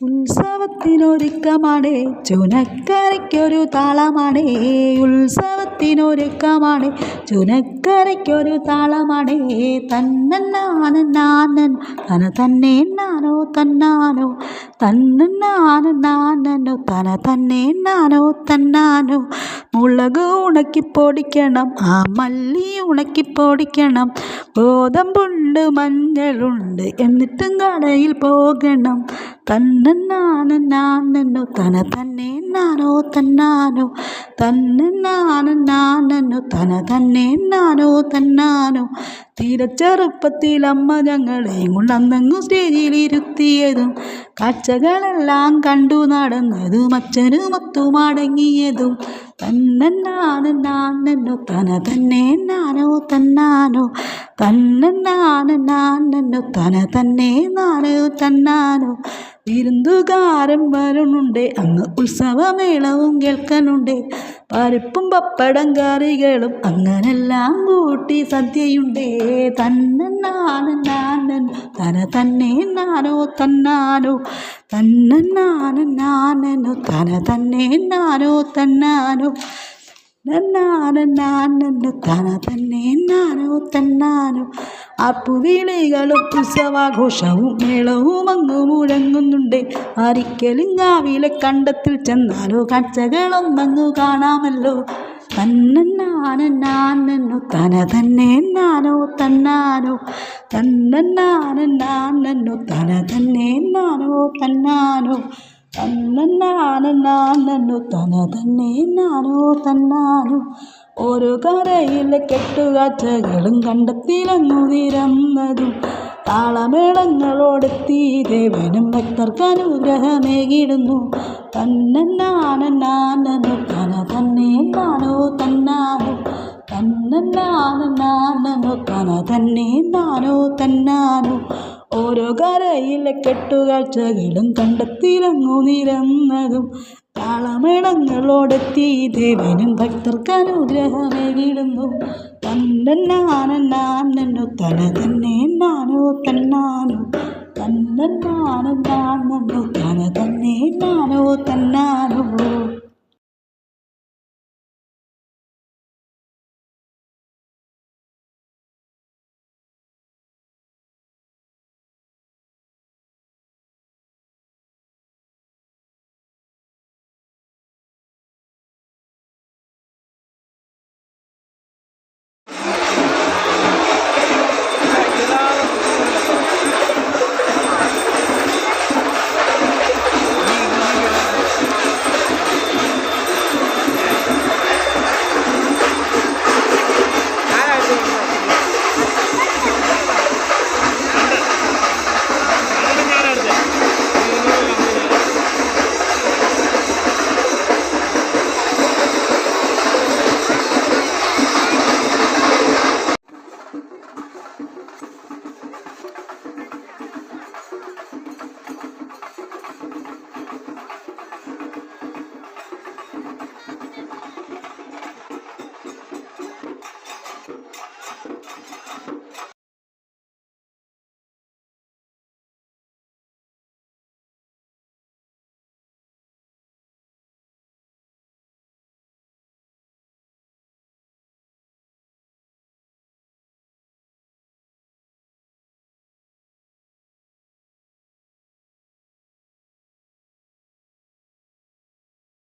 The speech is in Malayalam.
ഉത്സവത്തിനൊരുക്കമാണ് ചുനക്കരയ്ക്കൊരു താളമാണ്. ഉത്സവത്തിനൊരുക്കമാണ് ചുനക്കരയ്ക്കൊരു താളമാണ്. തന്നന്നാനന്നാനൻ തന തന്നെ നാനോ തന്നാനോ. തന്നന്നാനന്നാനോ തന തന്നെ നാനോ തന്നാനോ. മുളക് ഉണക്കി പൊടിക്കണം ആ മല്ലി ഉണക്കി പൊടിക്കണം ഗോതമ്പുണ്ട് മഞ്ഞളുണ്ട് എന്നിട്ടും കടയിൽ പോകണം. തന്നന്നാനന്നാനോ തന തന്നെ നാനോ തന്നാനോ. തന്നന്നാനന്നാനോ തന തന്നെ നാനോ തന്നാനോ. തീരെ ചെറുപ്പത്തിൽ അമ്മ ഞങ്ങളെയും കൊണ്ടന്നങ്ങ് സ്റ്റേജിലിരുത്തിയതും കാഴ്ചകളെല്ലാം കണ്ടു നടന്നതും അച്ഛനും അച്ഛനുമൊത്തു മടങ്ങിയതും നാനു തന തന്നെ നാനോ തന്നാനോ. തന്നന്നാനന്നാനോ തന തന്നെ നാനോ തന്നാനോ. വിരുന്നുകാരൻ വരുന്നുണ്ട് അന്ന് ഉത്സവമേളവും കേൾക്കാനുണ്ട്. പരിപ്പും പപ്പടം കറികളും അങ്ങനെല്ലാം കൂട്ടി സദ്യയുണ്ടേ. നാനൻ തന തന്നെ നാനോ തന്നാനോ തന്നെ തന്നന്നാനന്നാനനോ തന തന്നെ നാനോ തന്നാനോ. നന്നാനന്നാനോ തന തന്നെ നാനോ തന്നാനോ. അപ്പുവിളികളും ഉത്സവാഘോഷവും മേളവും അങ്ങ് മുഴങ്ങുന്നുണ്ട്. ഗാവിലെ കണ്ടത്തിൽ ചെന്നാലോ കാഴ്ചകളൊന്നങ്ങു കാണാമല്ലോ. തന്നന്നാനന്നാനോ തന തന്നെ നാനോ തന്നാനോ. തന്നന്നാനന്നാനോ തന തന്നെ നാനോ തന്നാനോ. തന്നന്നാനന്നാനോ തന തന്നെ നാനോ തന്നാനു ഒരു കരയിലെ കെട്ടുകാഴ്ചകളും കണ്ടെത്തിയിലങ്ങു നിരന്നതും താളമേളങ്ങളോടെത്തി ദേവനും ഭക്തർക്ക് അനുഗ്രഹമേകിടുന്നു. തന്നന്നാനന്നാനോ തന തന്നെ നാനോ തന്നാനു തന്നന്നാനന്നാനോ തന തന്നെ? നാനോ തന്നാനോ? ഓരോ കരയിലെ കെട്ടുകാഴ്ചകളും കണ്ടെത്തിയിറങ്ങു നിരന്നതും താളമേളങ്ങളോടെത്തി ദേവനും ഭക്തർക്ക് അനുഗ്രഹമേകിടുന്നു തന്നന്നാനന്നാനോ തന തന്നെ നാനോ തന്നാനോ. തന്നന്നാനന്നാനോ തന തന്നെ നാനോ തന്നാനോ.